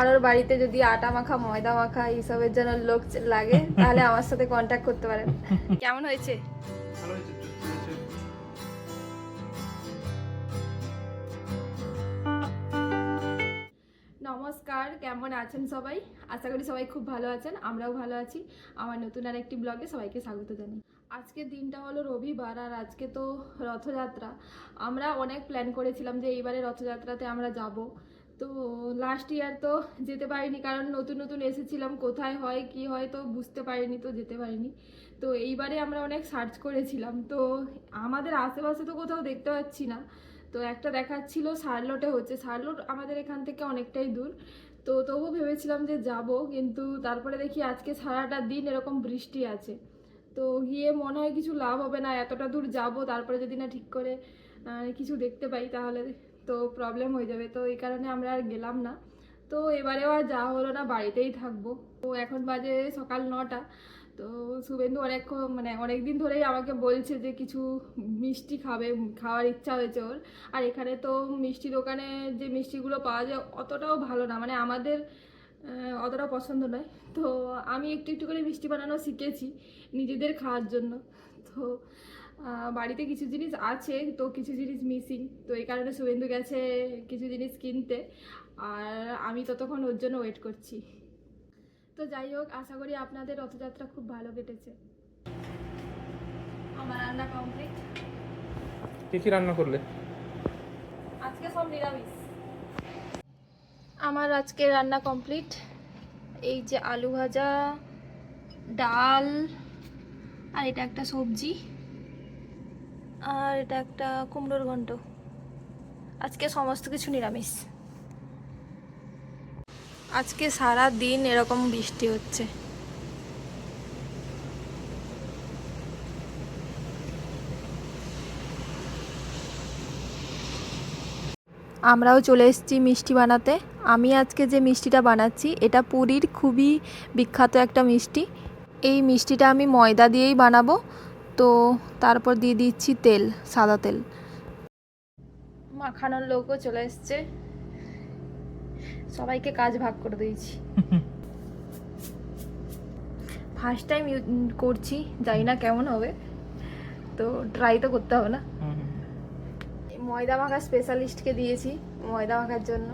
কারোর বাড়িতে যদি আটা মাখা ময়দা মাখা এইসবের জন্য লোক লাগে তাহলে আমার সাথে কন্ট্যাক্ট করতে পারেন। কেমন হয়েছে। নমস্কার কেমন আছেন সবাই? আশা করি সবাই খুব ভালো আছেন আমরাও ভালো আছি। আমার নতুন আর একটি ব্লগে সবাইকে স্বাগত জানাই। আজকের দিনটা হলো রবিবার আর আজকে তো রথযাত্রা। আমরা অনেক প্ল্যান করেছিলাম যে এইবারে রথযাত্রাতে আমরা যাব। তো লাস্ট ইয়ার তো যেতে পারিনি, কারণ নতুন নতুন এসেছিলাম, কোথায় হয়, কি হয় তো বুঝতে পারিনি, তো যেতে পারিনি। তো এইবারে আমরা অনেক সার্চ করেছিলাম, তো আমাদের আশেপাশে তো কোথাও দেখতে পাচ্ছি না। তো একটা দেখাচ্ছিল শার্লটে হচ্ছে শার্লট আমাদের এখান থেকে অনেকটাই দূর। তো তবু ভেবেছিলাম যে যাব, কিন্তু তারপরে দেখি আজকে সারাটা দিন এরকম বৃষ্টি আছে। তো গিয়ে মনে হয় কিছু লাভ হবে না, এতটা দূর যাব, তারপরে যদি না ঠিক করে কিছু দেখতে পাই তাহলে তো প্রবলেম হয়ে যাবে। তো এই কারণে আমরা আর গেলাম না। তো এবারেও আর যাওয়া হলো না, বাড়িতেই থাকব। তো এখন বাজে সকাল নটা। তো শুভেন্দু অনেক মানে অনেক দিন ধরেই আমাকে বলছে যে কিছু মিষ্টি খাবে, খাওয়ার ইচ্ছা হয়েছে ওর। আর এখানে তো মিষ্টি দোকানে যে মিষ্টিগুলো পাওয়া যায় অতটাও ভালো না মানে আমাদের অতটা পছন্দ নয়। তো আমি একটু একটু করে মিষ্টি বানানো শিখেছি নিজেদের খাওয়ার জন্য। তো বাড়িতে কিছু জিনিস আছে তো কিছু জিনিস মিসিং তো এই কারণে শুভেন্দু গেছে কিছু জিনিস কিনতে। আর আমি ততক্ষণ ওর জন্য ওয়েট করছি। তো যাই হোক আশা করি আপনাদের রথযাত্রা খুব ভালো কেটেছে। আমার রান্না কমপ্লিট কি কি রান্না করলে? আজকে সব নিরামিষ। আমার আজকে রান্না কমপ্লিট এই যে আলু ভাজা ডাল আর এটা একটা সবজি। আর এটা একটা কুমড়োর ঘন্ট। আজকে সমস্ত কিছু নিরামিষ। আজকে সারা দিন এরকম বৃষ্টি হচ্ছে। আমরাও চলে এসেছি মিষ্টি বানাতে। আমি আজকে যে মিষ্টিটা বানাচ্ছি, এটা পুরীর খুবই বিখ্যাত একটা মিষ্টি। এই মিষ্টিটা আমি ময়দা দিয়েই বানাবো। তো তারপর দিয়ে দিচ্ছি তেল সাদা তেল। মাখানোর লোকও চলে এসছে। সবাইকে কাজ ভাগ করে দিয়েছি। ফার্স্ট টাইম করছি জানি না কেমন হবে। তো ট্রাই তো করতে হবে না। ময়দা মাখা স্পেশালিস্টকে দিয়েছি ময়দা মাখার জন্য।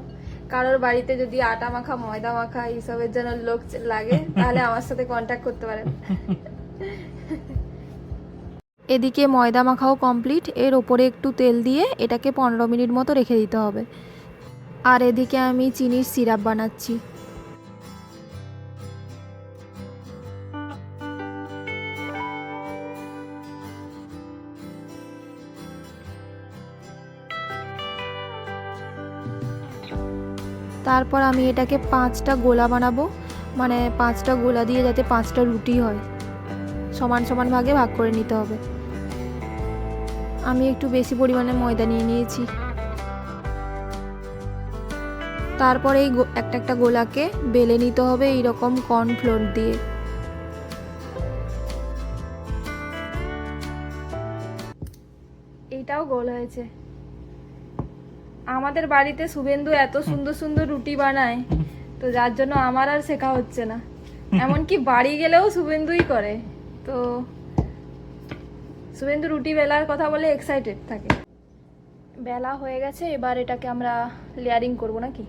কারোর বাড়িতে যদি আটা মাখা ময়দা মাখা এইসবের জন্য লোক লাগে তাহলে আমার সাথে কন্ট্যাক্ট করতে পারেন। এদিকে ময়দা মাখাও কমপ্লিট। এর ওপরে একটু তেল দিয়ে এটাকে পনেরো মিনিট মতো রেখে দিতে হবে। আর এদিকে আমি চিনির সিরাপ বানাচ্ছি। তারপর আমি এটাকে পাঁচটা গোলা বানাবো। মানে পাঁচটা গোলা দিয়ে যাতে পাঁচটা রুটি হয়। সমান সমান ভাগে ভাগ করে নিতে হবে। আমি একটু বেশি পরিমাণে ময়দা নিয়ে নিয়েছি। তারপরে এই একটা একটা গোলাকে বেলে নিতে হবে এই রকম কর্নফ্লোর দিয়ে। এইটাও গোল হয়েছে। আমাদের বাড়িতে শুভেন্দু এত সুন্দর সুন্দর রুটি বানায়, তো যার জন্য আমার আর শেখা হচ্ছে না। এমনকি বাড়ি গেলেও শুভেন্দুই করে। তো শুভেন্দু রুটি বেলার কথা বলে এক্সাইটেড থাকে। বেলা হয়ে গেছে এবার এটাকে আমরা লেয়ারিং করব নাকি?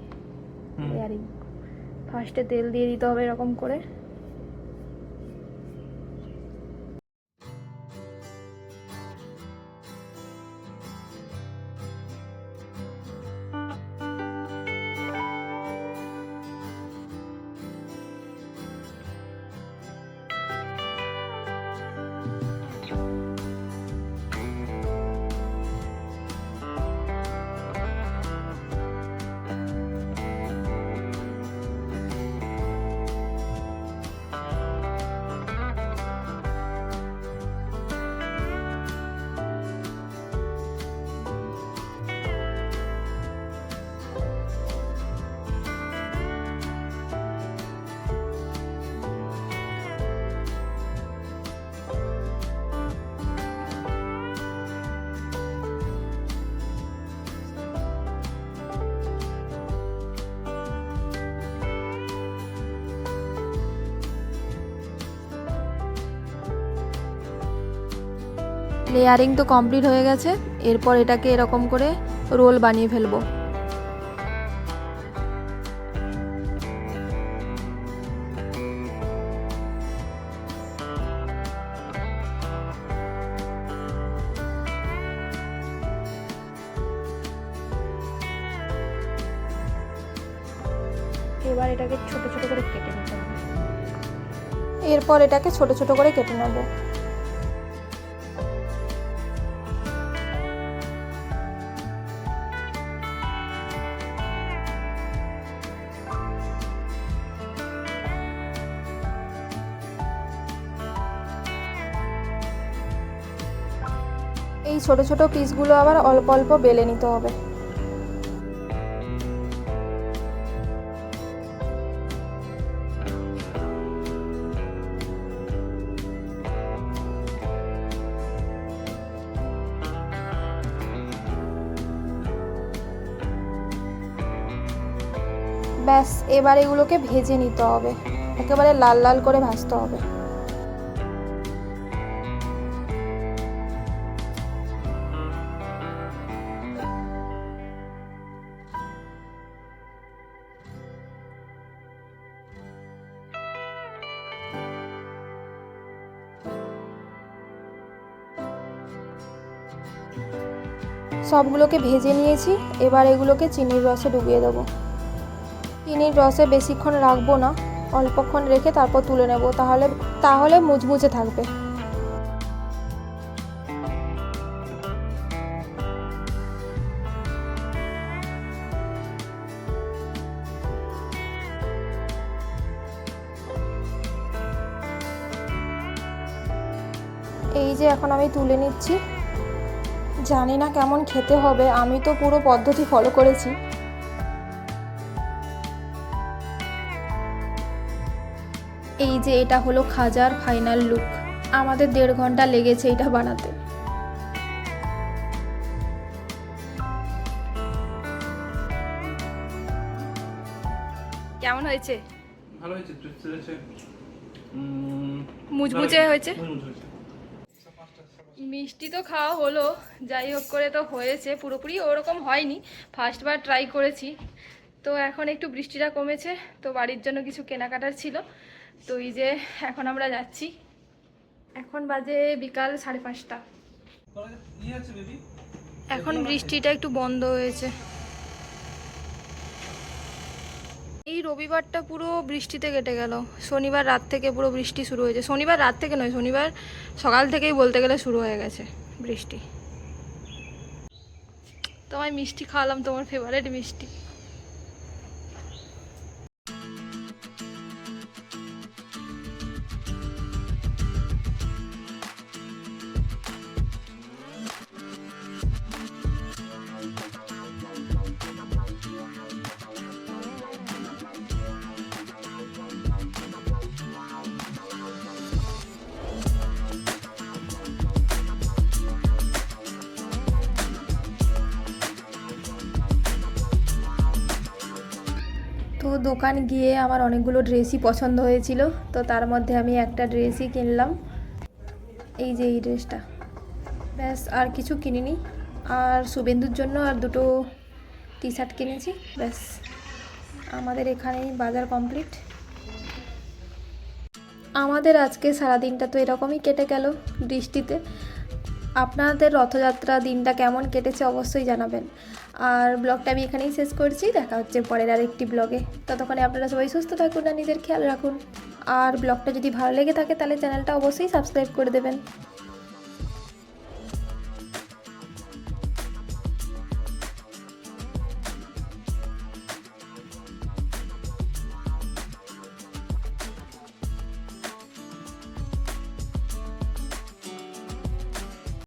লেয়ারিং ফার্স্টে তেল দিয়ে দিতে হবে এরকম করে। লেয়ারিং তো কমপ্লিট হয়ে গেছে, এরপর এটাকে এরকম করে রোল বানিয়ে ফেলব। এবার এটাকে ছোট ছোট করে কেটে নিতে হবে। এরপর এটাকে ছোট ছোট করে কেটে নেব। এই ছোট ছোট পিসগুলো আবার অল্প অল্প বেলে নিতে হবে। ব্যাস, এবার এগুলোকে ভেজে নিতে হবে। একেবারে লাল লাল করে ভাজতে হবে। সবগুলোকে ভেজে নিয়েছি, এবার এগুলোকে চিনির রসে ডুবিয়ে দেবো। চিনির রসে বেশিক্ষণ রাখব না, অল্পক্ষণ রেখে তারপর তুলে নেব, তাহলে তাহলে মুচমুচে থাকবে। এই যে এখন আমি তুলে নিচ্ছি। জানি না কেমন খেতে হবে আমি তো পুরো পদ্ধতি ফলো করেছি। এই যে এটা হলো খাজার ফাইনাল লুক আমাদের দেড় ঘণ্টা লেগেছে এটা বানাতে। কেমন হয়েছে? ভালো হয়েছে মুচমুচে হয়েছে। মিষ্টি তো খাওয়া হলো যাই হোক করে তো হয়েছে পুরোপুরি ওরকম হয়নি ফার্স্টবার ট্রাই করেছি। তো এখন একটু বৃষ্টিটা কমেছে তো বাড়ির জন্য কিছু কেনাকাটার ছিল। তো এই যে এখন আমরা যাচ্ছি। এখন বাজে বিকাল সাড়ে পাঁচটা। এখন বৃষ্টিটা একটু বন্ধ হয়েছে। এই রবিবারটা পুরো বৃষ্টিতে কেটে গেল। শনিবার রাত থেকে পুরো বৃষ্টি শুরু হয়েছে। শনিবার রাত থেকে নয়, শনিবার সকাল থেকেই বলতে গেলে শুরু হয়ে গেছে বৃষ্টি। তোমায় মিষ্টি খাওয়ালাম, তোমার ফেভারেট মিষ্টি। তো দোকান গিয়ে আমার অনেকগুলো ড্রেসই পছন্দ হয়েছিল। তো তার মধ্যে আমি একটা ড্রেসই কিনলাম। এই যে এই ড্রেসটা ব্যাস, আর কিছু কিনিনি। আর শুভেন্দুর জন্য আর দুটো টি শার্ট কিনেছি। ব্যাস, আমাদের এখানেই বাজার কমপ্লিট আমাদের আজকে সারাদিনটা তো এরকমই কেটে গেল বৃষ্টিতে। আপনাদের রথযাত্রা দিনটা কেমন কেটেছে অবশ্যই জানাবেন। আর ব্লগটা আমি এখানেই শেষ করছি। দেখা হচ্ছে পরের আর একটি ব্লগে। ততক্ষণে আপনারা সবাই সুস্থ থাকুন আর নিজের খেয়াল রাখুন। আর ব্লগটা যদি ভালো লেগে থাকে, তাহলে চ্যানেলটা অবশ্যই সাবস্ক্রাইব করে দেবেন।